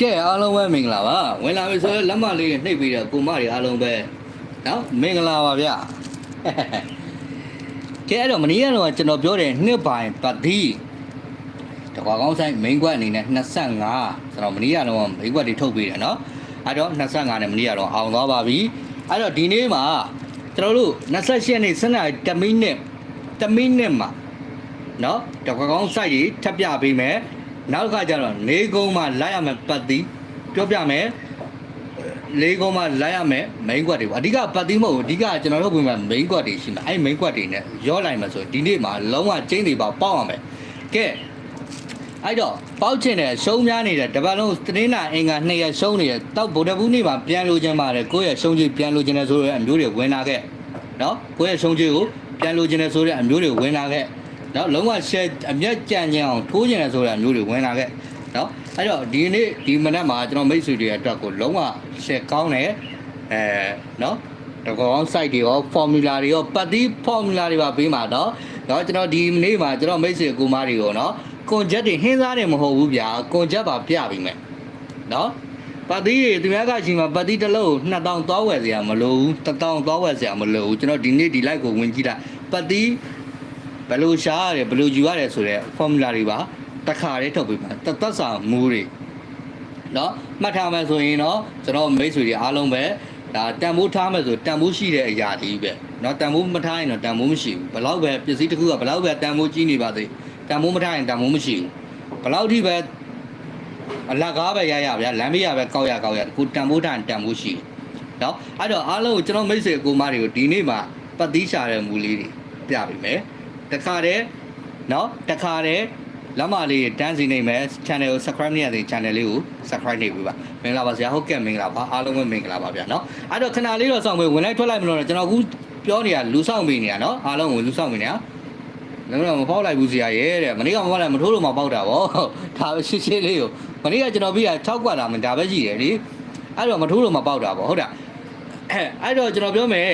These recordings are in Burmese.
ကဲအားလုံးပဲမင်္ဂလာပါဝင်လာပြီဆိုရင်လက်မလေးနှိပ်ပြီးတော့ကိုမတွေအားလုံးပဲနော်မင်္ဂလာပါဗျကဲအဲ့တော့မနေ့ကတော့ကျွန်တော်ပြောတယ်နှစ်ပိုင်းပတ်သီးတကွာကောင်းဆိုင် main quad အနေနဲ့25ဆိုတော့မနေ့ကတော့ main quad တွေထုတ်ပေးတယ်နော်အဲ့တော့25နဲ့မနေ့ကတော့အောင်သွားပါပြီအဲ့တော့ဒီနေ့မှာကျွန်တော်တို့28ရက်နေ့စနေ10မိနစ်10မိနစ်မှာနော်တကွာကောင်းဆိုင်ကြီးထပ်ပြပေးမယ် နောက်တစ်ခါကျတော့နေကုန်းမှာလိုက်ရမယ်ပတ်သီးပြောပြမယ်လေးကုန်းမှာလိုက်ရမယ် main quad တွေပေါ့အဓိကပတ်သီးမဟုတ်ဘူးအဓိကကျွန်တော်တို့ပြင်မှာ main quad တွေရှိမှာအဲ့ main quad တွေနဲ့ရောလိုက်မှာဆိုရင်ဒီနေ့မှာလုံးဝကျင်းတွေပါပေါက်ရမယ်ကဲအဲ့တော့ပေါက်ချင်တယ်ရှုံးများနေတယ်တပတ်လုံးတင်းနာအင်္ဂါ2ရက်ရှုံးနေတယ်တောက်ဗုဒ္ဓဘူးနေ့မှာပြန်လို့ခြင်းပါတယ်ကိုယ့်ရဲ့ရှုံးကြီးပြန်လို့ခြင်းတယ်ဆိုတဲ့အမျိုးတွေဝင်လာခဲ့နော်ကိုယ့်ရဲ့ရှုံးကြီးကိုပြန်လို့ခြင်းတယ်ဆိုတဲ့အမျိုးတွေဝင်လာခဲ့ နော်လုံးဝ share အမျက်ကြံကြံအောင်ထိုးကျင်တယ်ဆိုတာမျိုးတွေဝင်လာခဲ့နော်အဲ့တော့ဒီနေ့ဒီမနက်မှာကျွန်တော်မိတ်ဆွေတွေအတွက်ကိုလုံးဝ share ကောင်းတယ်အဲနော်တကောင်း site တွေရော formula တွေရောပတ်သီး formula တွေပါပေးမှာတော့နော်ကျွန်တော်ဒီနေ့မှာကျွန်တော်မိတ်ဆွေကူမတွေကိုနော်ကွန်ချက်တွေဟင်းစားတယ်မဟုတ်ဘူးဗျာကွန်ချက်ပါပြပြီးမယ်နော်ပတ်သီးတွေသူများကချိန်မှာပတ်သီးတစ်လုံး2000သွားဝယ်စရာမလိုဘူး1000သွားဝယ်စရာမလိုဘူးကျွန်တော်ဒီနေ့ဒီ live ကိုဝင်ကြည့်တာပတ်သီး ဘယ်လိုရှားရတယ်ဘယ်လိုယူရတယ်ဆိုတဲ့ formula တွေပါတစ်ခါလေးထုတ်ပေးပါတသက်စာမူးတွေ เนาะမှတ်ထားမယ်ဆိုရင်เนาะကျွန်တော်မိတ်ဆွေတွေအားလုံးပဲဒါတန်ဖိုးထားမယ်ဆိုတန်ဖိုးရှိတဲ့အရာတွေပဲเนาะတန်ဖိုးမထားရင်တော့တန်ဖိုးမရှိဘူးဘလောက်ပဲပစ္စည်းတစ်ခုကဘလောက်ပဲတန်ဖိုးကြီးနေပါသေးတန်ဖိုးမထားရင်တန်ဖိုးမရှိဘူးဘလောက်ထိပဲအလကားပဲရရဗျာလမ်းမေးရပဲကောက်ရကောက်ရကိုတန်ဖိုးထားရင်တန်ဖိုးရှိတယ်เนาะအဲ့တော့အားလုံးကိုကျွန်တော်မိတ်ဆွေအကူမတွေကိုဒီနေ့မှာပတ်သီးရှာတဲ့မူလေးတွေပြပေးမယ် တခါတည်းနော်တခါတည်းလမ်းမလေးတန်းစီနေမယ် channel ကို subscribe နေရသေး channel လေးကို subscribe နေပြီပါမင်္ဂလာပါဆရာဟုတ်ကဲ့မင်္ဂလာပါအားလုံးပဲမင်္ဂလာပါဗျာနော်အဲ့တော့ခဏလေးတော့ဆောင်မယ်ဝင်လိုက်ထွက်လိုက်မလို့တော့ကျွန်တော်အခုပြောနေတာလူဆောင်ပေးနေတာနော်အားလုံးကိုလူဆောင်ပေးနေတာလည်းတော့မပေါက်လိုက်ဘူးဆရာရဲ့တဲ့မနေ့ကမပေါက်လိုက်မထိုးလို့မပေါက်တာဗောဒါပဲရှင်းရှင်းလေးကိုမနေ့ကကျွန်တော်ပြီးတာ6ကွာတာမှဒါပဲရှိတယ်လေအဲ့တော့မထိုးလို့မပေါက်တာဗောဟုတ်တာအဲ့တော့ကျွန်တော်ပြောမယ်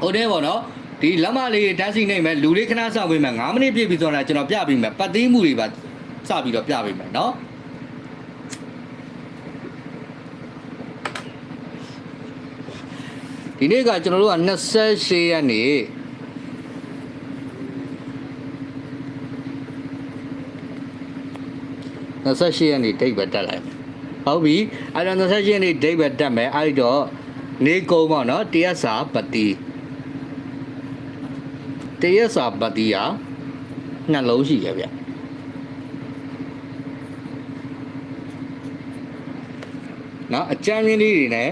ဟုတ်တယ်ဗောနော် ဒီလက်မလေးတန်းစီနေမယ်လူလေးခဏစောင့်ပေးမယ်9မိနစ်ပြည့်ပြီဆိုတော့ကျွန်တော်ပြပေးမယ်ပတ်သိမ်းမှုတွေပါစပြီးတော့ပြပေးမယ်နော်ဒီနေ့ကကျွန်တော်တို့က28ရက်နေ့28ရက်နေ့ဒိတ်ပဲတက်လိုက်မယ်ဟုတ်ပြီအဲ့တော့28ရက်နေ့ဒိတ်ပဲတက်မယ်အဲ့တော့နေကုန်းပေါ့နော်တရက်စာပတိ တရက်စာပတိဟာနှလုံးရှိရဲ့ဗျနော်အကြမ်းရင်းလေးတွေနဲ့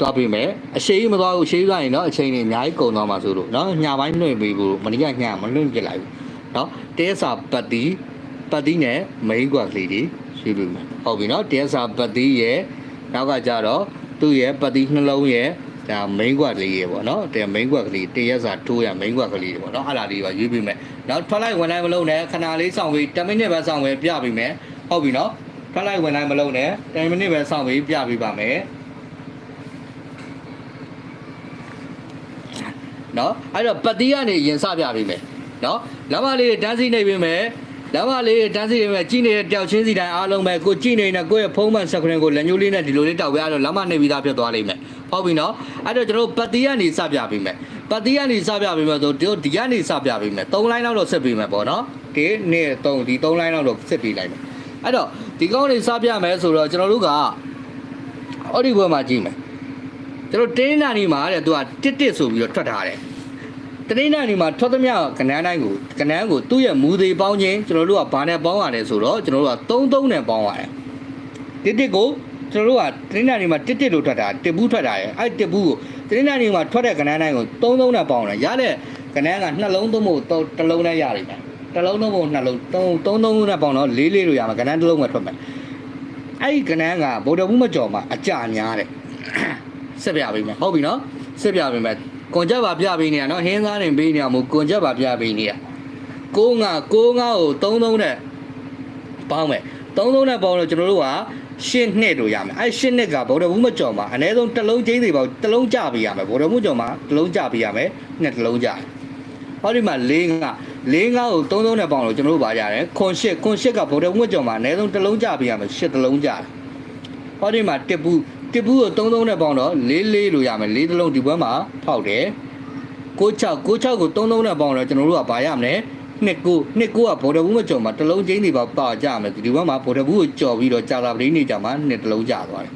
တွားပြီးမယ်အရှိကြီးမသွားဘူးအရှိကြီးသွားရင်တော့အချိန်ကြီးအများကြီးကုန်သွားမှာဆိုလို့နော်ညာပိုင်းလွှင့်ပြီးဘူးမနေ့ကညမလွှင့်ပြလိုက်ဘူးနော်တရက်စာပတိပတ်တိနဲ့မိန်ကွက်ကလေးတွေရှိပြီမယ်ဟုတ်ပြီနော်တရားစာပတ်တိရဲ့နောက်ကကြတော့သူ့ရဲ့ပတ်တိနှလုံးရဲ့ ဒါမိန်ကွက်ကလေးရေပေါ့နော်တဲ့မိန်ကွက်ကလေးတရားစာထိုးရမိန်ကွက်ကလေးတွေပေါ့နော်အဲ့ဒါလေးပါရွေးပြီးမယ်နောက်ထွက်လိုက်ဝင်လိုက်မလုံးနဲ့ခဏလေးစောင့်ပြီး10မိနစ်ပဲစောင့်ပဲပြပြီးမယ်ဟုတ်ပြီနော်ထွက်လိုက်ဝင်လိုက်မလုံးနဲ့10မိနစ်ပဲစောင့်ပြီးပြပြီးပါမယ်နော်အဲ့တော့ပတ်တိကနေရင်စပြပြီးမယ်နော်လမ်းမလေးတန်းစီနေပြီမယ်လမ်းမလေးတန်းစီနေပြီကြည့်နေတဲ့တယောက်ချင်းစီတိုင်းအားလုံးပဲကိုကြည့်နေတဲ့ကိုယ့်ရဲ့ဖုံးမှန်စကရင်ကိုလက်ညှိုးလေးနဲ့ဒီလိုလေးတောက်ပြရတော့လမ်းမနေပြီးသားဖြစ်သွားလိမ့်မယ် ဟုတ်ပြီနော်အဲ့တော့ကျွန်တော်တို့ပတ်တိကနေစပြပြီးမယ်ပတ်တိကနေစပြပြီးမယ်ဆိုတို့ဒီကနေစပြပြီးမယ်၃လိုင်းလောက်တော့ဆက်ပြီးမယ်ပေါ့နော်ဒီနေ့၃ဒီ၃လိုင်းလောက်တော့ဆက်ပြီးလိုက်မယ်အဲ့တော့ဒီကောင်းနေစပြမယ်ဆိုတော့ကျွန်တော်တို့ကအော်ဒီဘွဲမှာကြည့်မယ်ကျွန်တော်တင်းနာနီမှာတဲ့သူကတစ်တစ်ဆိုပြီးတော့ထွက်ထားတယ်တတိယနေ့မှာထွက်သမျှကဏ္ဍတိုင်းကိုကဏ္ဍကိုသူ့ရဲ့မူသေးပေါင်းခြင်းကျွန်တော်တို့ကဘာနဲ့ပေါင်းရတယ်ဆိုတော့ကျွန်တော်တို့က33နဲ့ပေါင်းရတယ်တစ်တစ်ကို ကျွန်တော်တို့ကတတိယနေ့မှာတစ်တစ်လို့ထွက်တာတစ်ဘူးထွက်တာရဲ့အဲ့တစ်ဘူးကိုတတိယနေ့မှာထွက်တဲ့ကဏ္ဍတိုင်းကို33နဲ့ပေါင်းတယ်ရတဲ့ကဏ္ဍကနှလုံးသုံးဖို့တစ်လုံးနဲ့ရလိမ့်မယ်တစ်လုံးသုံးဖို့နှလုံး3 33နဲ့ပေါင်းတော့၄လေးလို့ရမှာကဏ္ဍတစ်လုံးပဲထွက်မယ်အဲ့ဒီကဏ္ဍကဗုဒ္ဓဘူးမကြော်မှာအကြများတဲ့ဆက်ပြပေးမယ်ဟုတ်ပြီနော်ဆက်ပြပေးမယ်ကွန်ချက်ပါပြပေးနေတာနော်ဟင်းသားနေပေးနေတာမို့ကွန်ချက်ပါပြပေးနေတာကိုငါကိုငါကို33နဲ့ပေါင်းမယ် 33နဲ့ပေါင်းလို့ကျွန်တော်တို့ကရှင်းနှစ်တို့ရမယ်အဲရှင်းနှစ်ကဗုဒ္ဓဘူးမကြော်မှာအနည်းဆုံးတစ်လုံးချင်းသေးပါတစ်လုံးကြပေးရမယ်ဗုဒ္ဓဘူးကြော်မှာတစ်လုံးကြပေးရမယ်နှစ်တစ်လုံးကြဟောဒီမှာ၄ငါ၄ငါကို33နဲ့ပေါင်းလို့ကျွန်တော်တို့ပါကြတယ်ခွန်ရှစ်ခွန်ရှစ်ကဗုဒ္ဓဘူးမကြော်မှာအနည်းဆုံးတစ်လုံးကြပေးရမယ်ရှစ်တစ်လုံးကြတယ်ဟောဒီမှာတစ်ဘူးတစ်ဘူးကို33နဲ့ပေါင်းတော့လေးလေးလို့ရမယ်လေးတစ်လုံးဒီဘက်မှာဖောက်တယ်96 96ကို33နဲ့ပေါင်းတော့ကျွန်တော်တို့ကဘာရမလဲ နှစ်ကိုနှစ်ကိုကဗော်ဒဘူးမကြော်မှာတစ်လုံးချင်းတွေပါပါကြမယ်ဒီဘက်မှာဗော်ဒဘူးကိုကြော်ပြီးတော့ကြာတာပလေးနေကြမှာနှစ်တစ်လုံးကြာသွားတယ်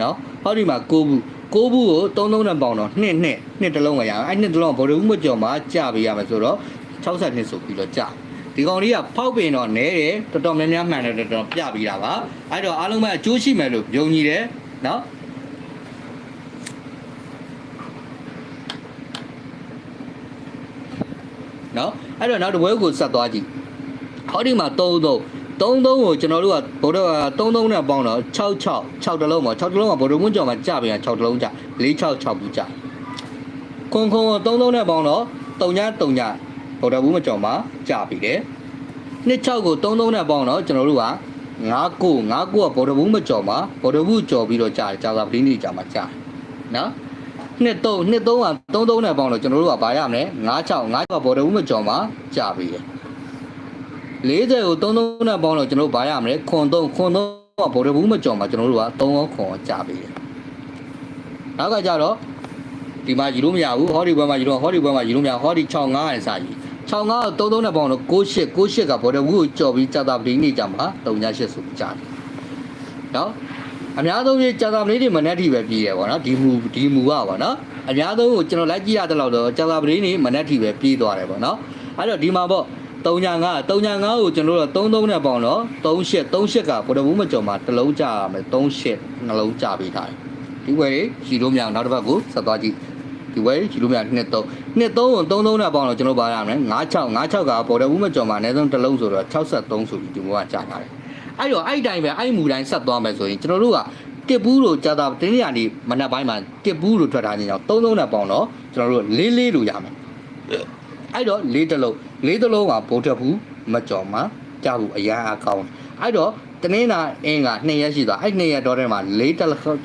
နော်ဟောဒီမှာ9ဘူး9ဘူးကို33နဲ့ပေါင်းတော့နှစ်နှစ်နှစ်တစ်လုံးပဲရအောင်အဲ့နှစ်တစ်လုံးဗော်ဒဘူးမကြော်မှာကြာပေးရမယ်ဆိုတော့60နှစ်ဆိုပြီးတော့ကြာဒီကောင်လေးကဖောက်ပင်တော့နဲတယ်တော်တော်များများမှန်တယ်တော်တော်ပြပြီးတာပါအဲ့တော့အားလုံးပဲအကျိုးရှိမယ်လို့ယုံကြည်တယ်နော်နော် အဲ့တော့နောက်တစ်ပွဲကိုဆက်သွားကြည့်ဟောဒီမှာ3 3 3 3ကိုကျွန်တော်တို့ကဗုဒ္ဓ3 3နဲ့ပေါင်းတော့6 6 6တလုံးပေါ့6တလုံးကဗုဒ္ဓမွန်းကျော်မှာကြပြန်6တလုံးကြ4 6 6ဘူးကြခွန်ခွန်ကို3 3နဲ့ပေါင်းတော့3ည3ညဗုဒ္ဓဘူးမကျော်မှာကြပြီတယ်နှစ်6ကို3 3နဲ့ပေါင်းတော့ကျွန်တော်တို့က9 9 9ကိုကဗုဒ္ဓဘူးမကျော်မှာဗုဒ္ဓဘူးကျော်ပြီးတော့ကြားကြာသာပလင်းနေကြာမှာကြားနော် နှစ်3နှစ်3က3 3နဲ့ပေါင်းတော့ကျွန်တော်တို့ကဘာရမလဲ9 6 9ကဗော်ဒဘူးမကျော်မှာကြာပြီလေ40ကို3 3နဲ့ပေါင်းတော့ကျွန်တော်တို့ဘာရမလဲခွန်3ခွန်3ကဗော်ဒဘူးမကျော်မှာကျွန်တော်တို့က3ရောခွန်ရောကြာပြီလေနောက်ကကြတော့ဒီမှာယူလို့မရဘူးဟောဒီဘက်မှာယူတော့ဟောဒီဘက်မှာယူလို့မရဟောဒီ6 9နဲ့စာယူ6 9ကို3 3နဲ့ပေါင်းတော့6 8 6 8ကဗော်ဒဘူးကိုကျော်ပြီးကြာတာပလင်းနေကြမှာ3ည8ဆိုကြာတယ်နော် အများဆုံးကြီးကြာတာပလင်းတွေမနဲ့ထိပဲပြီးတယ်ပေါ့နော်ဒီမူဒီမူကပေါ့နော်အများဆုံးကိုကျွန်တော်လိုက်ကြည့်ရတဲ့လောက်တော့ကြာတာပလင်းတွေမနဲ့ထိပဲပြီးသွားတယ်ပေါ့နော်အဲ့တော့ဒီမှာပေါ့3ညာ9 3ညာ9ကိုကျွန်တော်တို့33နဲ့ပေါင်းတော့38 38ကဗော်ဒဘူးမကျော်မှာတစ်လုံးကြာရမယ်38နှလုံးကြာပြီးထားတယ်ဒီဝယ်ကြီးရှီလို့မရအောင်နောက်တစ်ပတ်ကိုဆက်သွားကြည့်ဒီဝယ်ကြီးရှီလို့မရ2 3 2 3ကို33နဲ့ပေါင်းတော့ကျွန်တော်ပါရမယ်9 6 9 6ကဗော်ဒဘူးမကျော်မှာအနည်းဆုံးတစ်လုံးဆိုတော့63ဆိုပြီးဒီဘောကကြာပါတယ် အဲ့တော့အဲ့တိုင်းပဲအဲ့မူတိုင်းဆက်သွားမယ်ဆိုရင်ကျွန်တော်တို့ကတစ်ဘူးလို့ကြာတာတင်းနေရနေမနက်ပိုင်းမှာတစ်ဘူးလို့ထွက်တာနေတော့သုံးသုံးနဲ့ပေါင်းတော့ကျွန်တော်တို့လေးလေးလို့ရမယ်အဲ့တော့လေးတလုံးလေးတလုံးကဘုတ်တက်ဘူးမကြော်မှာကြာဘူးအရာအကောင်းအဲ့တော့တင်းနာအင်းက2ရက်ရှိသွားအဲ့2ရက်တော့တည်းမှာလေးတ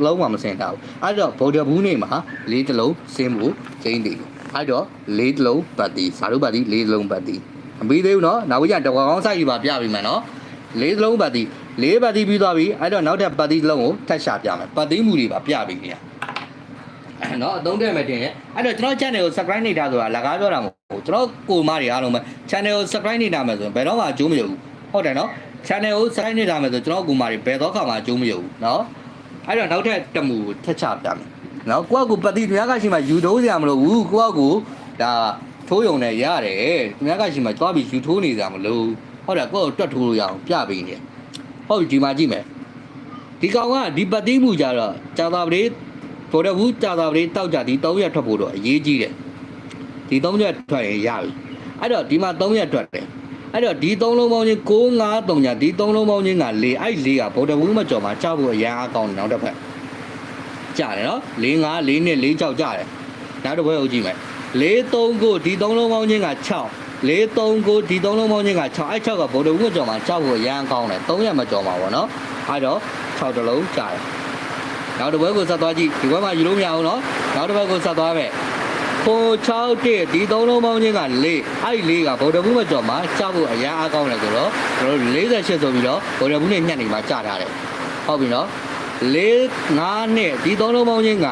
လုံးမှမစင်တာဘူးအဲ့တော့ဗုဒ္ဓဘူးနေမှာလေးတလုံးစင်းမှုကျင်းတယ်အဲ့တော့လေးတလုံးပတ်တီစာရုပ်ပတ်တီလေးတလုံးပတ်တီမပြီးသေးဘူးနော်နောက်ကြတကွာကောင်းဆိုင်ယူပါပြပေးမယ်နော် လေးသလုံးပတ်တီလေးပတ်တီပြီးသွားပြီအဲ့တော့နောက်ထပ်ပတ်တီတစ်လုံးကိုထပ်ရှာပြမယ်ပတ်တီမူတွေပါပြပြီခင်ဗျာအဲ့နော်အသုံးတည့်မယ်တင်ရဲ့အဲ့တော့ကျွန်တော် channel ကို subscribe နေတာဆိုတာလကားပြောတာမဟုတ်ဘူးကျွန်တော်ကိုမတွေအားလုံးပဲ channel ကို subscribe နေတာမယ်ဆိုရင်ဘယ်တော့မှအကျိုးမရဘူးဟုတ်တယ်နော် channel ကို subscribe နေတာမယ်ဆိုကျွန်တော်ကိုမတွေဘယ်တော့မှအကျိုးမရဘူးနော်အဲ့တော့နောက်ထပ်တမူကိုထပ်ချပြမယ်နော်ကိုကကိုပတ်တီသူများကရှိမှယူထိုးစရာမလိုဘူးကိုကကိုဒါထိုးယုံနဲ့ရတယ်သူများကရှိမှကြွားပြီးယူထိုးနေစရာမလိုဘူး ဟုတ်တယ်ကိုယ့်ကိုတွတ်ထိုးလို့ရအောင်ပြပေးနေဟုတ်ပြီဒီမှာကြည့်မယ်ဒီကောင်ကဒီပတ်တိမှုကြတော့ကြာသာပလေးဗော်ဒဘူးကြာသာပလေးတောက်ကြဒီ3ရက်ထွက်ဖို့တော့အရေးကြီးတယ်ဒီ3ရက်ထွက်ရင်ရပြီအဲ့တော့ဒီမှာ3ရက်ထွက်တယ်အဲ့တော့ဒီ3လုံးပေါင်းချင်း6 5 3ညာဒီ3လုံးပေါင်းချင်းက4အဲ့4ကဗော်ဒဘူးမကြော်မှာကြောက်ဖို့အရန်အကောင်းတယ်နောက်တစ်ဖက်ကြတယ်နော်4 5 4နဲ့4 6ကြတယ်နောက်တစ်ဘက်ကိုကြည့်မယ်4 3ကိုဒီ3လုံးပေါင်းချင်းက6 ၄3ကိုဒီ3လုံးပေါင်းချင်းက6အဲ့6ကဗိုလ်တော်ဦးမကျော်မှာ6ကိုရမ်းကောင်းတယ်3ရက်မကျော်မှာပေါ့နော်အဲ့တော့6တလုံးကြာတယ်နောက်တစ်ဘက်ကိုဆက်သွားကြည့်ဒီဘက်မှာယူလို့မရဘူးနော်နောက်တစ်ဘက်ကိုဆက်သွားမယ်ကို6တက်ဒီ3လုံးပေါင်းချင်းက4အဲ့4ကဗိုလ်တော်ဦးမကျော်မှာ6ဖို့အရန်အားကောင်းတယ်ဆိုတော့ကျွန်တော်တို့48ဆိုပြီးတော့ဗိုလ်တော်ဦးနဲ့ညှက်နေမှာကြာထားတယ်ဟုတ်ပြီနော်၄5နဲ့ဒီ3လုံးပေါင်းချင်းက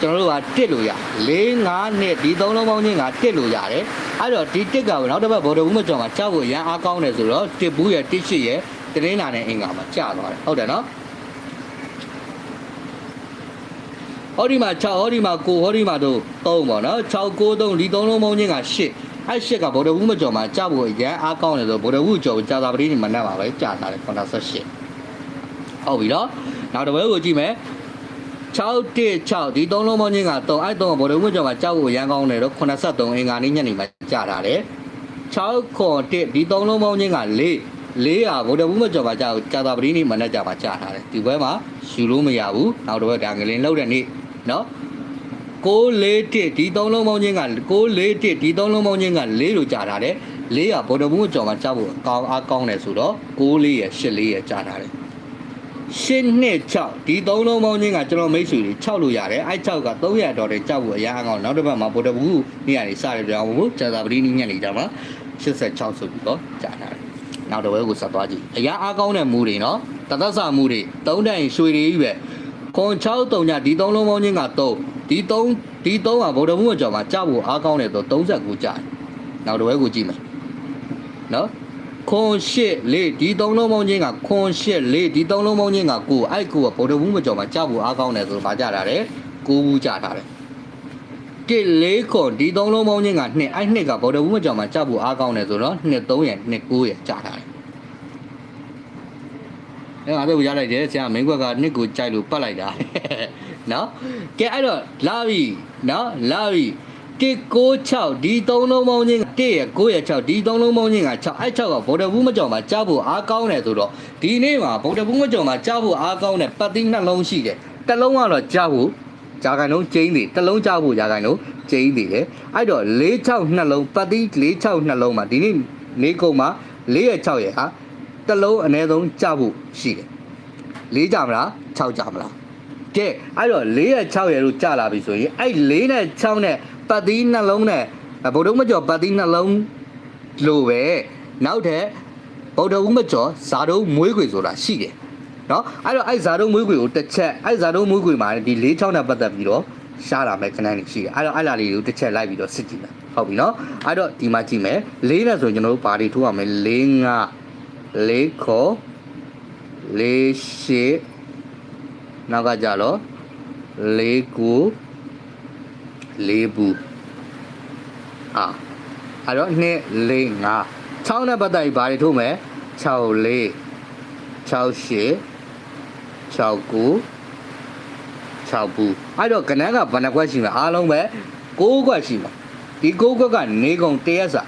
ကျွန်တော်တို့ကတက်လို့ရ၄5နဲ့ဒီ3လုံးပေါင်းချင်းကတက်လို့ရတယ် အဲ့တော့ဒီတက်ကကိုနောက်တစ်ပတ်ဘော်ဒဘူးမကျော်မှာကြောက်ဖို့ရန်အားကောင်းတယ်ဆိုတော့တစ်ဘူးရဲ့တစ်ရှိရဲ့တရင်းလာနဲ့အင်္ဂါမှာကြာသွားတယ်ဟုတ်တယ်နော်ဟောဒီမှာ6ဟောဒီမှာ9ဟောဒီမှာတို့3ပေါ့နော်6 9 3ဒီ3လုံးပေါင်းချင်းက8အဲ့8ကဘော်ဒဘူးမကျော်မှာကြောက်ဖို့ရန်အားကောင်းတယ်ဆိုတော့ဘော်ဒဘူးကျော်ကြာတာပတိနေမနဲ့ပါပဲကြာတာတယ်88ဟုတ်ပြီနော်နောက်တစ်ပွဲကိုကြည့်မယ်6 1 6ဒီ3လုံးပေါင်းချင်းက3အဲ့3ကဘော်ဒဘူးကျော်မှာကြောက်ဖို့ရန်ကောင်းတယ်တော့83အင်္ဂါနေ့ညနေမှာ ကြာတာတယ်6ခွန်1ဒီ3လုံးပေါင်းချင်းက4လေးဟာဗုဒ္ဓဘူးမကျော်ပါကြောက်ကြာတာပတိနေမနဲ့ကြပါကြာထားတယ်ဒီဘက်မှာယူလို့မရဘူးနောက်တစ်ဘက်ဒါငလင်လောက်တဲ့နေ့နော်6 4 1ဒီ3လုံးပေါင်းချင်းက6 4 1ဒီ3လုံးပေါင်းချင်းက4လို့ကြာထားတယ်4ကဗုဒ္ဓဘူးမကျော်မှာကြောက်ဖို့အကောင်းအားကောင်းတယ်ဆိုတော့6 4ရ8 4ရကြာထားတယ် ရှင်းနှစ်6ဒီ3လုံးပေါင်းချင်းကကျွန်တော်မိတ်ဆွေတွေ6လို့ရတယ်အဲ့6က300ဒေါ်တယ်ကြောက်ဖို့အရာအကောင်နောက်တစ်ပတ်မှာဗုဒ္ဓဘူးနေရာနေစရပြောင်းဖို့ကြာတာပတိနေညက်နေကြမှာ86ဆိုပြီးတော့ကြာထားတယ်နောက်တစ်ဝဲကိုဆက်သွားကြည့်အရာအားကောင်းတဲ့မူတွေနော်တသက်စာမူတွေသုံးတိုင်ရွှေတွေကြီးပဲခွန်6တုံညဒီ3လုံးပေါင်းချင်းက3ဒီ3ဒီ3ကဗုဒ္ဓဘုရားကျော်မှာကြဖို့အားကောင်းတယ်ဆို39ကြတယ်နောက်တစ်ဝဲကိုကြည့်မယ်နော် ခွန်8လေးဒီ3လုံးပေါင်းချင်းကခွန်8လေးဒီ3လုံးပေါင်းချင်းက9အဲ့9ကဗုဒ္ဓဘုရားကျော်မှာကြဖို့အားကောင်းတယ်ဆိုတော့ဗာကြတာတယ်9ဘူးကြတာတယ်တစ်လေးခွန်ဒီ3လုံးပေါင်းချင်းက2အဲ့2ကဗုဒ္ဓဘုရားကျော်မှာကြဖို့အားကောင်းတယ်ဆိုတော့2 3ရယ်2 9ရယ်ကြတာတယ်အဲ့ငါတို့ရလိုက်တယ်ဆရာမင်းကွက်ကနှစ်ကိုကြိုက်လို့ပတ်လိုက်တာနော်ကဲအဲ့တော့လာပြီနော်လာပြီ 196ဒီ3လုံးပေါင်းချင်း1ရ9ရ6ဒီ3လုံးပေါင်းချင်းက6အဲ့6ကဗုဒ္ဓဘူးမကြောင်မှာကြားဖို့အားကောင်းတယ်ဆိုတော့ဒီနေ့မှာဗုဒ္ဓဘူးမကြောင်မှာကြားဖို့အားကောင်းတဲ့ပတ်တိနှလုံးရှိတယ်တစ်လုံးကတော့ကြားဖို့ဂျာကန်လုံးကျင်းတယ်တစ်လုံးကြားဖို့ဂျာကန်လုံးကျင်းတယ်လေအဲ့တော့46နှလုံးပတ်တိ46နှလုံးမှာဒီနေ့နေကုန်မှာ4ရ6ရဟာတစ်လုံးအ ਨੇ ဆုံးကြဖို့ရှိတယ်၄ကြမလား6ကြမလားကဲအဲ့တော့၄ရ6ရလို့ကြလာပြီဆိုရင်အဲ့၄နဲ့6နဲ့ ပတ်သီးနှလုံးနဲ့ဗုဒ္ဓမကျော်ပတ်သီးနှလုံးလို့ပဲနောက်ထပ်ဗုဒ္ဓဦးမကျော်ဇာတုံးမွေးခွေဆိုတာရှိတယ်နော်အဲ့တော့အဲ့ဇာတုံးမွေးခွေကိုတစ်ချက်အဲ့ဇာတုံးမွေးခွေမှာဒီ၄6နဲ့ပတ်သက်ပြီးတော့ရှားလာမယ်ခဏလေးရှိတယ်အဲ့တော့အဲ့လာလေးကိုတစ်ချက်လိုက်ပြီးတော့စစ်ကြည့်မယ်ဟုတ်ပြီနော်အဲ့တော့ဒီမှာကြည့်မယ်၄နဲ့ဆိုရင်ကျွန်တော်တို့ဘာတွေထိုးရမလဲ၄၅လေးခေါ်လေးရှိနောက်ကကြတော့လေးကူ လေးဘူးအာအဲ့တော့2 4 5 6နဲ့ပတ်သက်ပြီးဘာတွေထိုးမလဲ6လေး6ရှိ6ကူ6ဘူးအဲ့တော့ကနန်းကဘယ်နှခွက်ရှိမလဲအားလုံးပဲ6ခွက်ရှိမှာဒီ6ခွက်ကနေကုန်တရက်စာ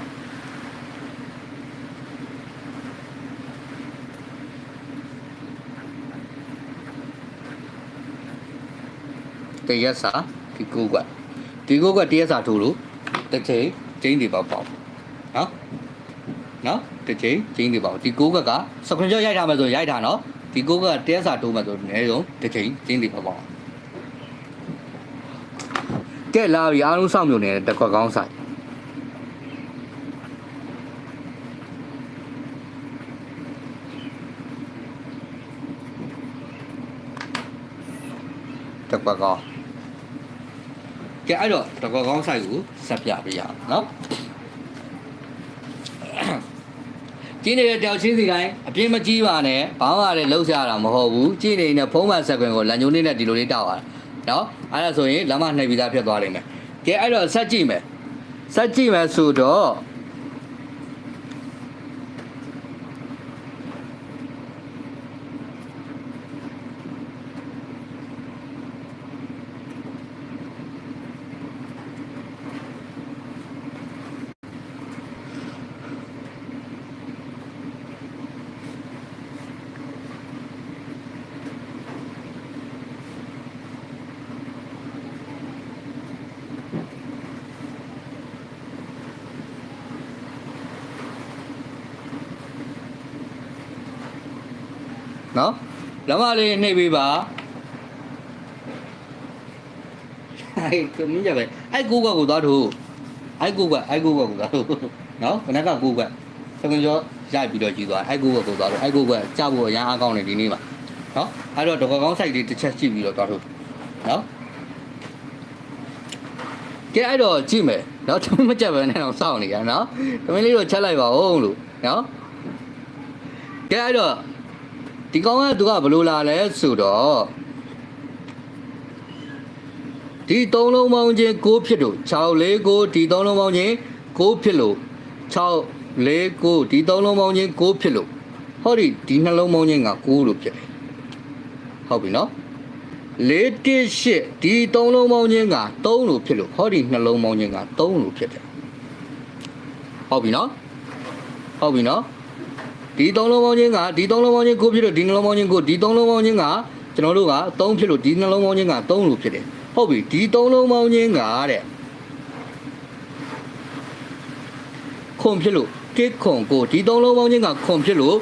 တရက်စာဒီကိုက ဒီကိုကတရက်စာထိုးလို့တစ်ချိန်ကျင်းတွေပေါ့ပေါ့နော်နော်တစ်ချိန်ကျင်းတွေပေါ့ဒီကိုကကစကွန်ကြောရိုက်ထားမယ်ဆိုရိုက်ထားနော်ဒီကိုကတရက်စာထိုးမယ်ဆိုအနည်းဆုံးတစ်ချိန်ကျင်းတွေပေါ့ပေါ့ကဲလာပြီအားလုံးစောင့်မြုံနေတဲ့တစ်ခွက်ကောင်းဆိုင်တစ်ခွက်ကောင်း ကဲအဲ့တော့တကောကောင်းဆိုင်ကိုဆက်ပြပေးရအောင်နော်ကျင်းနေတဲ့တယောက်ချင်းစီတိုင်းအပြင်းမကြီးပါနဲ့ဘာမှလည်းလှုပ်ရှားတာမဟုတ်ဘူးကျင်းနေတဲ့ဖုံးမှဆက်ခွင်ကိုလန်ညုံလေးနဲ့ဒီလိုလေးတောက်ရတာနော်အဲ့ဒါဆိုရင်လမ်းမနှိပ်ပြီးသားဖြစ်သွားလိမ့်မယ်ကဲအဲ့တော့ဆက်ကြည့်မယ်ဆက်ကြည့်မယ်ဆိုတော့နော် လမ်းမလေးနှိပ်ပေးပါအဲ့ကမင်းကြပဲအဲ့ကိုကကိုသွားထိုးအဲ့ကိုကအဲ့ကိုကကိုသွားထိုးနော်ခဏကကိုကစကွန်ကျော်ရိုက်ပြီးတော့ကြည့်သွားအဲ့ကိုကကိုသွားထိုးအဲ့ကိုကကြောက်ဖို့အရန်အားကောင်းနေဒီနေ့မှာနော်အဲ့တော့တကောကောင်းဆိုင်လေးတစ်ချက်ကြည့်ပြီးတော့သွားထိုးနော်ကဲအဲ့တော့ကြည့်မယ်နော်တမင်မကြက်ပဲနဲ့တော့စောင့်နေရနော်တမင်လေးတော့ချက်လိုက်ပါဦးလို့နော်ကဲအဲ့တော့ ဒီကောင်ကသူကဘယ်လိုလာလဲဆိုတော့ဒီသုံးလုံးပေါင်းချင်း6ဖြစ်လို့6 4 9ဒီသုံးလုံးပေါင်းချင်း6ဖြစ်လို့6 4 9ဒီသုံးလုံးပေါင်းချင်း6ဖြစ်လို့ဟောဒီဒီနှလုံးပေါင်းချင်းက9လို့ဖြစ်တယ်ဟုတ်ပြီနော်4 1 8ဒီသုံးလုံးပေါင်းချင်းက3လို့ဖြစ်လို့ဟောဒီနှလုံးပေါင်းချင်းက3လို့ဖြစ်တယ်ဟုတ်ပြီနော်ဟုတ်ပြီနော် ဒီသုံးလုံးပေါင်းချင်းကဒီသုံးလုံးပေါင်းချင်းကိုဖြစ်လို့ဒီနှလုံးပေါင်းချင်းကိုဒီသုံးလုံးပေါင်းချင်းကကျွန်တော်တို့က3ဖြစ်လို့ဒီနှလုံးပေါင်းချင်းက3လို့ဖြစ်တယ်ဟုတ်ပြီဒီသုံးလုံးပေါင်းချင်းကတဲ့ခွန်ဖြစ်လို့တစ်ခွန်ကိုဒီသုံးလုံးပေါင်းချင်းကခွန်ဖြစ်လို့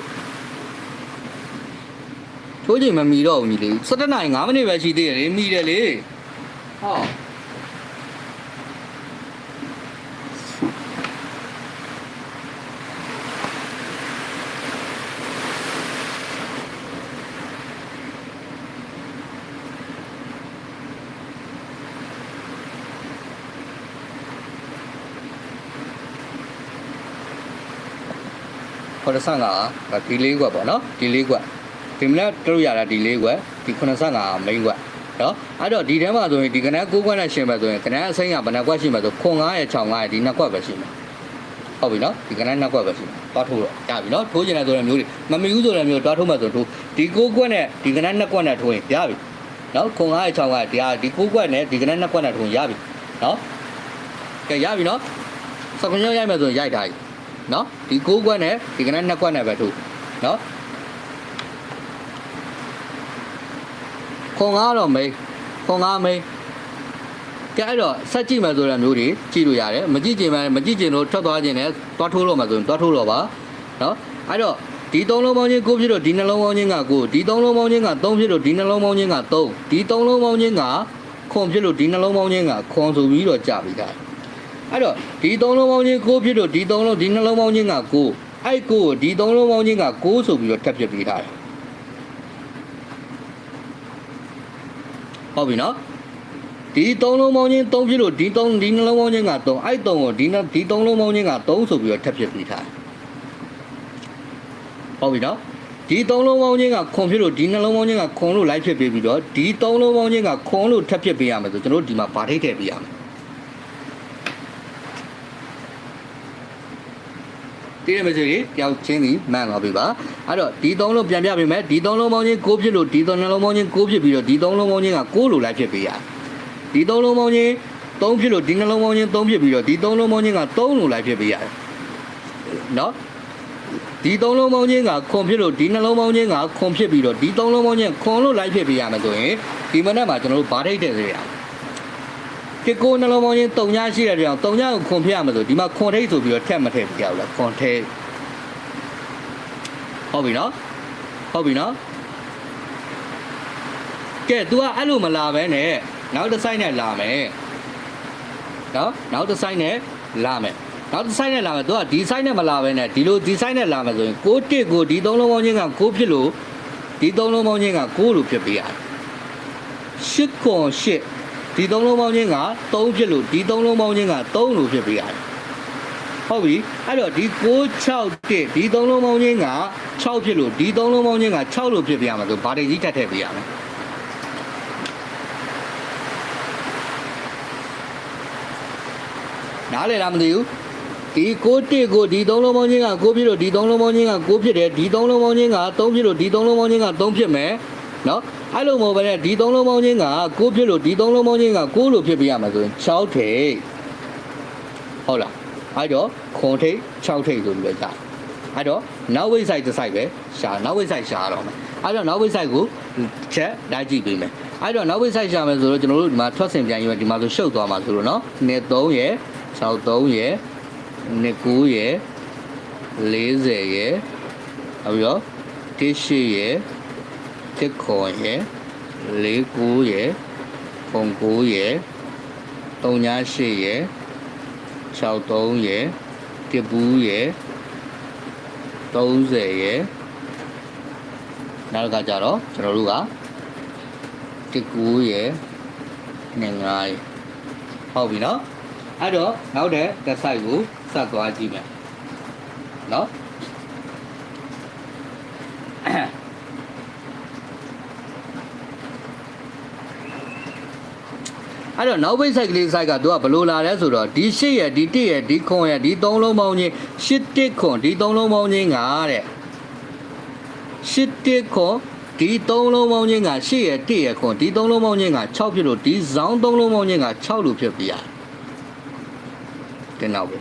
ထိုးချိန်မမီတော့ဘူးညီလေး17နိုင်5မိနစ်ပဲရှိသေးတယ်လေမီတယ်လေဟော 85ကဒီလေးကွက်ပေါ့နော်ဒီလေးကွက်ဒီမနေ့တို့ရတာဒီလေးကွက်ဒီ85မိန်းကွက်နော်အဲ့တော့ဒီထဲမှာဆိုရင်ဒီကနန်း6ကွက်နဲ့ရှင်ပဲဆိုရင်ကနန်းအစိမ်းကဘယ်နှကွက်ရှိမှာဆိုခွန်9ရဲ့6 9ရဲ့ဒီ2ကွက်ပဲရှိမှာဟုတ်ပြီနော်ဒီကနန်း2ကွက်ပဲရှိမှာတွားထိုးတော့ရပြီနော်ထိုးကျင်တဲ့ဆိုတဲ့မျိုးတွေမမီဘူးဆိုတဲ့မျိုးတွားထိုးမှဆိုထိုးဒီ6ကွက်နဲ့ဒီကနန်း2ကွက်နဲ့ထိုးရင်ရပြီနော်ခွန်9ရဲ့6 9ရဲ့ဒီဟာဒီ6ကွက်နဲ့ဒီကနန်း2ကွက်နဲ့ထိုးရင်ရပြီနော်ကဲရပြီနော်စကွန်ရောက်ရိုက်မယ်ဆိုရင်ရိုက်ထားပြီ နော်ဒီ6ကွက်နဲ့ဒီကနေ့2ကွက်နဲ့ပဲထုတ်နော်ခွန်ကားတော့မိန်ခွန်ကားမိန်ကဲအဲ့တော့ဆက်ကြည့်မယ်ဆိုတဲ့မျိုးတွေကြည့်လို့ရတယ်မကြည့်ကြင်မှမကြည့်ကြင်လို့ထွက်သွားခြင်းနဲ့တွားထိုးလို့မှဆိုရင်တွားထိုးတော့ပါနော်အဲ့တော့ဒီသုံးလုံးပေါင်းချင်း9ဖြစ်လို့ဒီနှလုံးပေါင်းချင်းက9ဒီသုံးလုံးပေါင်းချင်းက3ဖြစ်လို့ဒီနှလုံးပေါင်းချင်းက3ဒီသုံးလုံးပေါင်းချင်းကခွန်ဖြစ်လို့ဒီနှလုံးပေါင်းချင်းကခွန်ဆိုပြီးတော့ကြာပြီဒါ အဲ့တော့ဒီသုံးလုံးပေါင်းချင်း6ဖြစ်လို့ဒီသုံးလုံးဒီနှလုံးပေါင်းချင်းက9အဲ့9ကိုဒီသုံးလုံးပေါင်းချင်းက9ဆိုပြီးတော့ထပ်ပြပေးထားတယ်ဟုတ်ပြီနော်ဒီသုံးလုံးပေါင်းချင်း3ဖြစ်လို့ဒီ3ဒီနှလုံးပေါင်းချင်းက3အဲ့3ကိုဒီနှဒီသုံးလုံးပေါင်းချင်းက3ဆိုပြီးတော့ထပ်ပြပေးထားတယ်ဟုတ်ပြီနော်ဒီသုံးလုံးပေါင်းချင်းကခွန်ဖြစ်လို့ဒီနှလုံးပေါင်းချင်းကခွန်လို့လိုက်ဖြစ်ပေးပြီးတော့ဒီသုံးလုံးပေါင်းချင်းကခွန်လို့ထပ်ပြပေးရမယ်ဆိုကျွန်တော်တို့ဒီမှာဗာထိတ်ထည့်ပေးရမယ် တည်ရမယ်ဆိုရင်တယောက်ချင်းစီမှန်သွားပြီပါအဲ့တော့ဒီသုံးလုံးပြန်ပြပေးမယ်ဒီသုံးလုံးပေါင်းချင်း6ဖြစ်လို့ဒီသုံးနှလုံးပေါင်းချင်း6ဖြစ်ပြီးတော့ဒီသုံးလုံးပေါင်းချင်းက6လို့လိုက်ဖြစ်ပေးရတယ်ဒီသုံးလုံးပေါင်းချင်း3ဖြစ်လို့ဒီနှလုံးပေါင်းချင်း3ဖြစ်ပြီးတော့ဒီသုံးလုံးပေါင်းချင်းက3လို့လိုက်ဖြစ်ပေးရတယ်နော်ဒီသုံးလုံးပေါင်းချင်းကခွန်ဖြစ်လို့ဒီနှလုံးပေါင်းချင်းကခွန်ဖြစ်ပြီးတော့ဒီသုံးလုံးပေါင်းချင်းခွန်လို့လိုက်ဖြစ်ပေးရမယ်ဆိုရင်ဒီမနက်မှာကျွန်တော်တို့ဗားထိတ်တဲ့စေရအောင် ဒီကိုနှလုံးပေါင်းချင်း3ညရှိတဲ့ကြောင်3ညကိုခွန်ဖြစ်ရမယ်ဆိုဒီမှာခွန်ထိတ်ဆိုပြီးတော့ထက်မထည့်ပြရဘူးလားခွန်ထိတ်ဟုတ်ပြီနော်ဟုတ်ပြီနော်ကဲ तू ကအဲ့လိုမလာပဲနဲ့နောက်တစ်ဆိုင်နဲ့လာမယ်နော်နောက်တစ်ဆိုင်နဲ့လာမယ်နောက်တစ်ဆိုင်နဲ့လာမယ် तू ကဒီဆိုင်နဲ့မလာပဲနဲ့ဒီလိုဒီဆိုင်နဲ့လာမယ်ဆိုရင်6တစ်ကိုဒီသုံးလုံးပေါင်းချင်းက6ဖြစ်လို့ဒီသုံးလုံးပေါင်းချင်းက6လို့ဖြစ်ပေးရတယ်8ခွန်8 ဒီသုံးလုံးပေါင်းချင်းက3ဖြစ်လို့ဒီသုံးလုံးပေါင်းချင်းက3လို့ဖြစ်ပေးရတယ်ဟုတ်ပြီအဲ့တော့ဒီ661ဒီသုံးလုံးပေါင်းချင်းက6ဖြစ်လို့ဒီသုံးလုံးပေါင်းချင်းက6လို့ဖြစ်ပြရမှာဆိုဗာတိကြီးထပ်ထည့်ပြရမယ်နားလေလားမသိဘူးဒီ61ကိုဒီသုံးလုံးပေါင်းချင်းက6ဖြစ်လို့ဒီသုံးလုံးပေါင်းချင်းက6ဖြစ်တယ်ဒီသုံးလုံးပေါင်းချင်းက3ဖြစ်လို့ဒီသုံးလုံးပေါင်းချင်းက3ဖြစ်မယ် နော်အဲ့လိုမဟုတ်ဘဲနဲ့ဒီသုံးလုံးပေါင်းချင်းကကိုဖြစ်လို့ဒီသုံးလုံးပေါင်းချင်းကကိုလို့ဖြစ်ပြရမှာဆိုရင်6ထိတ်ဟုတ်လားအဲ့တော့ခွန်ထိတ်6ထိတ်ဆိုပြီးလဲကြာအဲ့တော့နောက်ဝိဆိုင်တစ်ဆိုင်ပဲရှာနောက်ဝိဆိုင်ရှာတော့မယ်အဲ့တော့နောက်ဝိဆိုင်ကိုချက်လိုက်ကြည့်ပေးမယ်အဲ့တော့နောက်ဝိဆိုင်ရှာမယ်ဆိုတော့ကျွန်တော်တို့ဒီမှာထွက်ဆင်ပြန်ရေးမယ်ဒီမှာဆိုရှုပ်သွားမှာဆိုတော့နော်နေ3ရယ်63ရယ်နေ9ရယ်40ရယ်ဟုတ်ရော18ရယ် တစ်ခွန်ရယ်49ရယ်ခွန်9ရယ်38ရယ်63ရယ်တပူးရယ်30ရယ်နောက်ကကြတော့ကျွန်တော်တို့က19ရယ်25ရယ်ဟုတ်ပြီနော်အဲ့တော့နောက်တဲ့တစ်ဆိုင်ကိုစက်သွားကြည့်မယ်နော် အဲ့တော့နောက်ဘိတ်ဆိုင်ကလေးဆိုင်ကသူကဘလို့လာလဲဆိုတော့ဒီရှစ်ရယ်ဒီတစ်ရယ်ဒီခွန်ရယ်ဒီသုံးလုံးပေါင်းချင်းရှစ်တစ်ခွန်ဒီသုံးလုံးပေါင်းချင်းကတဲ့ရှစ်တစ်ခွန်ဒီသုံးလုံးပေါင်းချင်းကရှစ်ရယ်တစ်ရယ်ခွန်ဒီသုံးလုံးပေါင်းချင်းက6ဖြစ်လို့ဒီဇောင်းသုံးလုံးပေါင်းချင်းက6လို့ဖြစ်ပြရတယ်တင်တော့ပဲ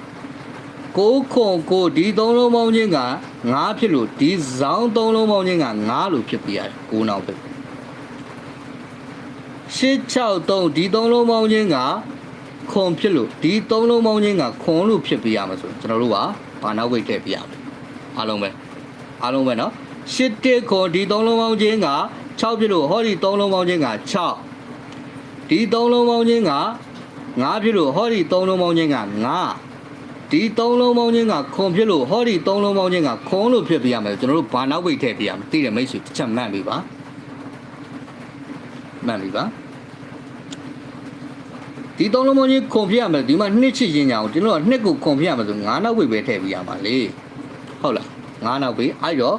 ကိုခွန်ကိုဒီသုံးလုံးပေါင်းချင်းက9ဖြစ်လို့ဒီဇောင်းသုံးလုံးပေါင်းချင်းက9လို့ဖြစ်ပြရတယ်ကိုနောက်ပဲ 863ဒီသုံးလုံးပေါင်းချင်းကခွန်ဖြစ်လို့ဒီသုံးလုံးပေါင်းချင်းကခွန်လို့ဖြစ်ပြရမှာဆိုကျွန်တော်တို့ကဘာနောက်ဝိတ်ထည့်ပြရမယ်အားလုံးပဲအားလုံးပဲเนาะ8တက်ခွန်ဒီသုံးလုံးပေါင်းချင်းက6ဖြစ်လို့ဟောဒီသုံးလုံးပေါင်းချင်းက6ဒီသုံးလုံးပေါင်းချင်းက9ဖြစ်လို့ဟောဒီသုံးလုံးပေါင်းချင်းက9ဒီသုံးလုံးပေါင်းချင်းကခွန်ဖြစ်လို့ဟောဒီသုံးလုံးပေါင်းချင်းကခွန်လို့ဖြစ်ပြရမယ်ကျွန်တော်တို့ဘာနောက်ဝိတ်ထည့်ပြရမယ်သိတယ်မိတ်ဆွေတစ်ချက်မှတ်ပြီပါမှတ်ပြီပါ ဒီသုံးလုံးမကြီးခွန်ပြရမယ်ဒီမှာနှစ်ချစ်ရင်ညာကိုကျွန်တော်ကနှစ်ကိုခွန်ပြရမယ်ဆို9နောက်ဝိပဲထည့်ပြရမှာလေဟုတ်လား9နောက်ပြီအဲ့တော့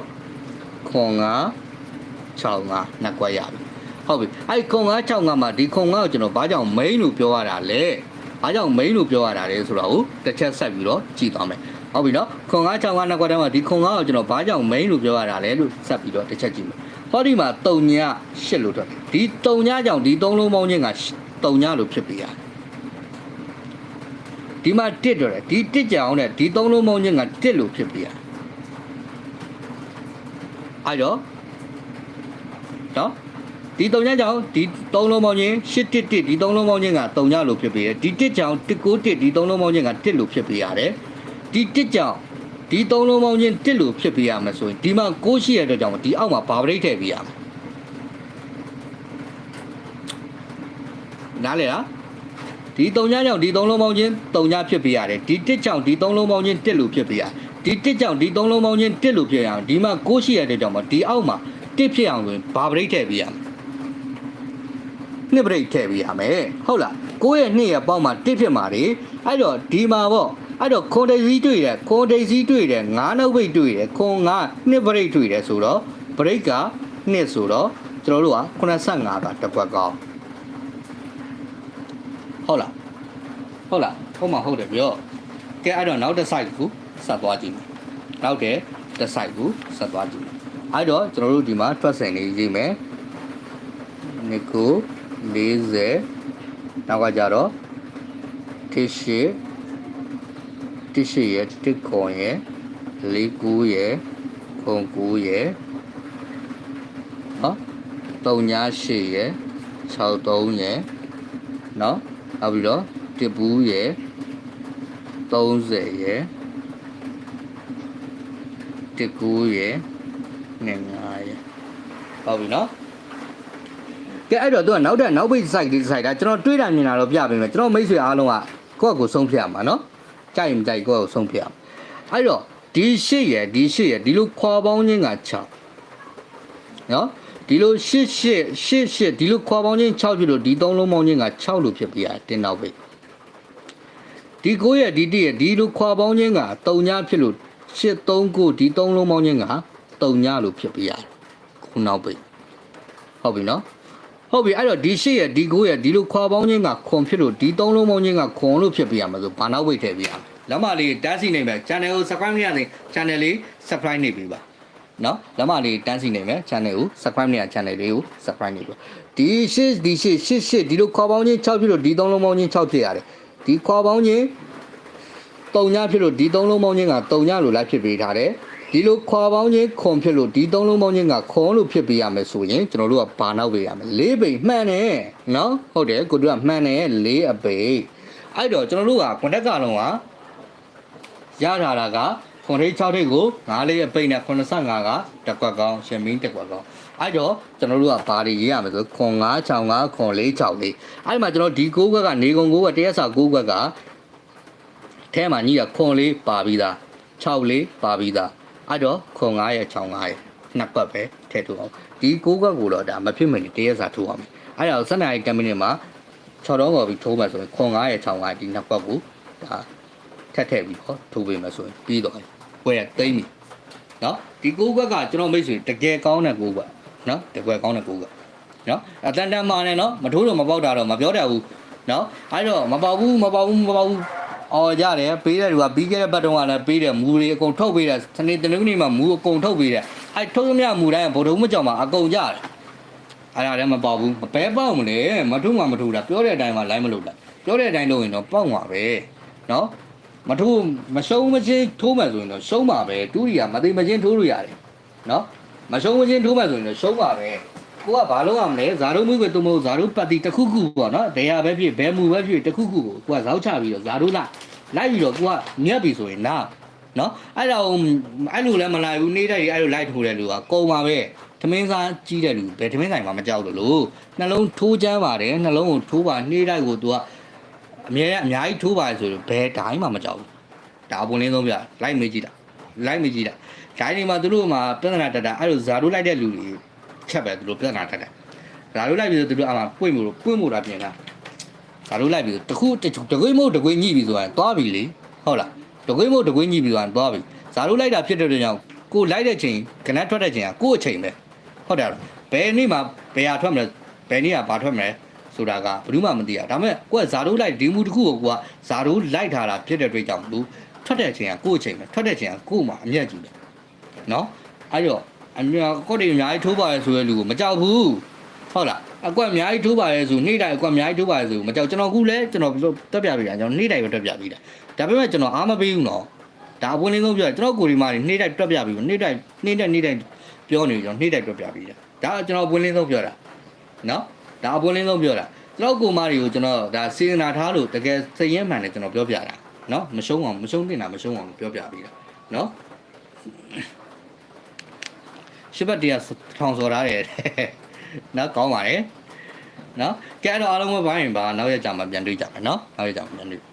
ခွန်9 6 5နှစ်ကွက်ရပြီဟုတ်ပြီအဲ့ခွန်9 6 5မှာဒီခွန်9ကိုကျွန်တော်ဘာကြောင့် main လို့ပြောရတာလဲဘာကြောင့် main လို့ပြောရတာလဲဆိုတော့တစ်ချက်ဆက်ပြီးတော့ကြည့်သွားမယ်ဟုတ်ပြီနော်ခွန်9 6 5နှစ်ကွက်တန်းမှာဒီခွန်9ကိုကျွန်တော်ဘာကြောင့် main လို့ပြောရတာလဲလို့ဆက်ပြီးတော့တစ်ချက်ကြည့်မယ်ဟောဒီမှာ3ည8လို့ထွက်တယ်ဒီ3ညကြောင့်ဒီ3လုံးပေါင်းခြင်းက3ညလို့ဖြစ်ပြရတယ် ဒီမှာတစ်တော့တယ်ဒီတစ်ကြောင်နဲ့ဒီ3လုံးပေါင်းခြင်းကတစ်လို့ဖြစ်ပြရတယ်အဲ့တော့နော်ဒီ3ညကြောင့်ဒီ3လုံးပေါင်းခြင်း8တစ်တစ်ဒီ3လုံးပေါင်းခြင်းက3ညလို့ဖြစ်ပြရတယ်ဒီတစ်ကြောင့်1 9တစ်ဒီ3လုံးပေါင်းခြင်းကတစ်လို့ဖြစ်ပြရတယ်ဒီတစ်ကြောင့်ဒီ3လုံးပေါင်းခြင်းတစ်လို့ဖြစ်ပြရမယ်ဆိုရင်ဒီမှာ6ရှိရတဲ့အတွက်ကြောင့်ဒီအောက်မှာဘာပရိတ်ထည့်ပြရမယ်နားလေလား ဒီ3ညကြောင့်ဒီ3လုံးပေါင်းခြင်း3ညဖြစ်ပြရတယ်ဒီတစ်ကြောင့်ဒီ3လုံးပေါင်းခြင်းတစ်လို့ဖြစ်ပြရတယ်ဒီတစ်ကြောင့်ဒီ3လုံးပေါင်းခြင်းတစ်လို့ဖြစ်ရအောင်ဒီမှာ6ရှိရတဲ့ကြောင့်မဒီအောက်မှာတစ်ဖြစ်အောင်ဆိုရင်ဘာပရိတ်ထည့်ပြရမယ်နှစ်ပရိတ်ထည့်ပြရမယ်ဟုတ်လား6ရဲ့2ရဲ့ပေါင်းမှာတစ်ဖြစ်မှာလေအဲ့တော့ဒီမှာပေါ့အဲ့တော့ခွန်တိတ်စည်းတွေ့တယ်ခွန်တိတ်စည်းတွေ့တယ်ငါးနှုတ်ပိတ်တွေ့တယ်ခွန်ငါနှစ်ပရိတ်တွေ့တယ်ဆိုတော့ပရိတ်ကနှစ်ဆိုတော့ကျွန်တော်တို့က85ကတစ်ခွက်ကောင်း ဟုတ်လားဟုတ်လားဟုတ်မှာဟုတ်တယ်ပြောကဲအဲ့တော့နောက်တစ် site ကိုဆက်သွားကြည့်မယ်နောက်တဲ့တစ် site ကိုဆက်သွားကြည့်မယ်အဲ့တော့ကျွန်တော်တို့ဒီမှာထွက်ဆိုင်နေရေးမယ်နိကို40နောက်ကကြတော့တစ်ရှိတစ်ရှိရဲ့တစ်ခွန်ရဲ့လေးကူရဲ့ခွန်ကူရဲ့နော်3ညာ8ရဲ့6 3ရဲ့နော် နောက်ပြီးတော့တစ်ဘူးရဲ့30ရဲ့တစ်ကူရဲ့နဲ့9ရဲ့ဟုတ်ပြီနော်ကဲအဲ့တော့သူကနောက်တဲ့နောက်ပိတ် site ဒီ site ဒါကျွန်တော်တွေးတာမြင်တာတော့ပြပေးမယ်ကျွန်တော်မိတ်ဆွေအားလုံးကကိုယ့်အကိုဆုံးဖြတ်ရမှာနော်ကြိုက်ရင်ကြိုက်ကိုယ့်အကိုဆုံးဖြတ်ရမှာအဲ့တော့ဒီရှစ်ရဲ့ဒီရှစ်ရဲ့ဒီလိုခွာပေါင်းခြင်းက6နော် ဒီလိုရှစ်ရှစ်ရှစ်ရှစ်ဒီလိုခွာပေါင်းခြင်း6ဖြစ်လို့ဒီသုံးလုံးပေါင်းခြင်းက6လို့ဖြစ်ပြရတင်နောက်ပိတ်ဒီ9ရဲ့ဒီ1ရဲ့ဒီလိုခွာပေါင်းခြင်းက3ညဖြစ်လို့ရှစ်3 9ဒီ3လုံးပေါင်းခြင်းက3ညလို့ဖြစ်ပြရတယ်ခုနောက်ပိတ်ဟုတ်ပြီနော်ဟုတ်ပြီအဲ့တော့ဒီရှစ်ရဲ့ဒီကိုရဲ့ဒီလိုခွာပေါင်းခြင်းကခွန်ဖြစ်လို့ဒီသုံးလုံးပေါင်းခြင်းကခွန်လို့ဖြစ်ပြရမှာဆိုဘာနောက်ဝိတ်ထည့်ပြရမယ်လက်မလေးတန်းစီနေမယ် channel ကို subscribe လုပ်ရရင် channel လေး subscribe နေပြီပါ နော်လက်မလေးတန်းစီနေမယ် channel ကို subscribe နေရ channel လေးကို subscribe နေပြီဒီရှစ်ဒီရှစ်ရှစ်ရှစ်ဒီလိုခွာပေါင်းခြင်း6ဖြစ်လို့ဒီသုံးလုံးပေါင်းခြင်း6ဖြစ်ရတယ်ဒီခွာပေါင်းခြင်း3ညဖြစ်လို့ဒီသုံးလုံးပေါင်းခြင်းက3ညလို့လိုက်ဖြစ်ပေးထားတယ်ဒီလိုခွာပေါင်းခြင်းခွန်ဖြစ်လို့ဒီသုံးလုံးပေါင်းခြင်းကခွန်လို့ဖြစ်ပေးရမယ်ဆိုရင်ကျွန်တော်တို့ကဘာနောက်ပေးရမလဲ၄ပိတ်မှန်တယ်နော်ဟုတ်တယ်ကိုတို့ကမှန်တယ်၄အပိတ်အဲ့တော့ကျွန်တော်တို့ကကွန်တက်ကလုံးကရထားတာက ခွန်ထိတ်6ထိတ်ကို9လေးအပိတ်နဲ့85ကတက်ကွက်ကောင်းရှင်မင်းတက်ကွက်ကောင်းအဲ့တော့ကျွန်တော်တို့ကဘာတွေရေးရမလဲဆိုခွန်9 6 5ခွန်4 6လေးအဲ့မှာကျွန်တော်ဒီ9ခွက်ကနေကုန်9ခွက်တရက်စာ9ခွက်ကထဲမှာညီကခွန်လေးပါပြီးသား6လေးပါပြီးသားအဲ့တော့ခွန်9ရဲ့6 5ရဲ့နှစ်ကွက်ပဲထည့်ထုတ်အောင်ဒီ9ခွက်ကိုတော့ဒါမဖြစ်မနေတရက်စာထုတ်အောင်အဲ့ဒါကိုစနေ10မိနစ်မှာ6တော့ပေါ်ပြီးထိုးမှဆိုရင်ခွန်9ရဲ့6 5ဒီနှစ်ကွက်ကိုဒါထက်ထည့်ပြီးတော့ထိုးပေးမှဆိုရင်ပြီးတော့ ဝယ်သိမ့်ပြီနော်ဒီ9ခွက်ကကျွန်တော်မိတ်ဆွေတကယ်ကောင်းတဲ့9ခွက်နော်တကယ်ကောင်းတဲ့9ခွက်နော်အတန်တန်မာနေနော်မထိုးတော့မပေါက်တာတော့မပြောတတ်ဘူးနော်အဲ့တော့မပေါက်ဘူးမပေါက်ဘူးမပေါက်ဘူးအော်ရတယ်ပေးတဲ့လူကပြီးခဲ့တဲ့ဘတ်တုန်းကလည်းပေးတယ်မူတွေအကုန်ထုတ်ပေးတယ်စနေတနင်္ဂနွေမှာမူအကုန်ထုတ်ပေးတယ်အဲ့ထုတ်သမျှမူတိုင်းဗုဒ္ဓမကြောင်မှာအကုန်ကြတယ်အဲ့ဒါလည်းမပေါက်ဘူးမပဲပေါက်မလဲမထုံမှမထုတာပြောတဲ့အတိုင်းမှာလိုက်မလို့လားပြောတဲ့အတိုင်းလုပ်ရင်တော့ပေါက်မှာပဲနော် မထိုးမရှုံးမချင်းထိုးမှဆိုရင်တော့ရှုံးမှာပဲတူရီကမသိမချင်းထိုးလို့ရတယ်နော်မရှုံးမချင်းထိုးမှဆိုရင်တော့ရှုံးမှာပဲကိုကဘာလုပ်ရမလဲဇာတို့မွေးကွယ်တုံးမို့ဇာတို့ပတ်တီတစ်ခုခုပေါ့နော်တရားပဲဖြစ်ဘဲမူပဲဖြစ်တစ်ခုခုကိုကိုကဇောက်ချပြီးတော့ဇာတို့လိုက်လိုက်ပြီးတော့ကိုကမြက်ပြီဆိုရင်နာနော်အဲ့ဒါကိုအဲ့လိုလည်းမလိုက်ဘူးနေ့တိုင်းအဲ့လိုလိုက်ထိုးတဲ့လူကကုံပါပဲသမင်းစားကြီးတဲ့လူဘယ်သမင်းဆိုင်မှာမကြောက်လို့နှလုံးထိုးချမ်းပါတယ်နှလုံးကိုထိုးပါနေ့တိုင်းကို तू က အမြဲတမ်းအများကြီးထိုးပါဆိုတော့ဘယ်တိုင်းမှမကြောက်ဘူးဒါအပွင့်လင်းဆုံးပြလိုက်မေးကြည့်တာလိုက်မေးကြည့်တာဒိုင်းဒီမှာသူတို့မှာပြဿနာတက်တာအဲ့လိုဇာတို့လိုက်တဲ့လူတွေချက်ပဲသူတို့ပြဿနာတက်တာဇာတို့လိုက်ပြီးတော့သူတို့အမှပွင့်မှုလို့ပွင့်မှုတာပြင်တာဇာတို့လိုက်ပြီးတော့တခုတကွေးမို့တကွေးညှိပြီးဆိုရင်သွားပြီလေဟုတ်လားတကွေးမို့တကွေးညှိပြီးဆိုရင်သွားပြီဇာတို့လိုက်တာဖြစ်တဲ့အတွက်ကြောင့်ကိုလိုက်တဲ့ချိန်ကနက်ထွက်တဲ့ချိန်ကကိုယ့်အချိန်ပဲဟုတ်တယ်ဘယ်နေ့မှဘယ်ဟာထွက်မလဲဘယ်နေ့ကဘာထွက်မလဲ ဆိုတာကဘယ်သူမှမသိရဒါပေမဲ့ကိုကဇာတိုးလိုက်ဒီမူတစ်ခုကိုကိုကဇာတိုးလိုက်ထားတာဖြစ်တဲ့အတွက်ကြောင့်လူထွက်တဲ့ချိန်ကကိုယ့်အချိန်ပဲထွက်တဲ့ချိန်ကကို့မှာအမျက်ကြီးတယ်နော်အဲ့တော့အမြကိုတွေအများကြီးထိုးပါရဲဆိုတဲ့လူကိုမကြောက်ဘူးဟုတ်လားအကွက်အများကြီးထိုးပါရဲဆိုနေ့တိုင်းအကွက်အများကြီးထိုးပါရဲဆိုမကြောက်ကျွန်တော်ခုလဲကျွန်တော်တက်ပြပေးတာကျွန်တော်နေ့တိုင်းပဲတက်ပြပေးတာဒါပေမဲ့ကျွန်တော်အားမပေးဘူးနော်ဒါအပွင့်လင်းဆုံးပြောတယ်ကျွန်တော်ကိုရီမာတွေနေ့တိုင်းတွက်ပြပြီးနေ့တိုင်းနေ့တိုင်းနေ့တိုင်းပြောနေကျွန်တော်နေ့တိုင်းတွက်ပြပြီးတာဒါကကျွန်တော်အပွင့်လင်းဆုံးပြောတာနော် ဒါအပွင့်လင်းဆုံးပြောတာကျွန်တော်ကိုမာတွေကိုကျွန်တော်ဒါစေနာထားလို့တကယ်စိတ်ရင်းမှန်တယ်ကျွန်တော်ပြောပြတာနော်မရှုံးအောင်မရှုံးတင်တာမရှုံးအောင်ပြောပြပြီးတာနော်ရှစ်ဘတ်တရားထောင်စော်ထားတယ်နော်ကောင်းပါလေနော်ကဲအဲ့တော့အားလုံးပဲဘာရင်ပါနောက်ရကြမှာပြန်တွေ့ကြမယ်နော်နောက်ရကြမှာပြန်တွေ့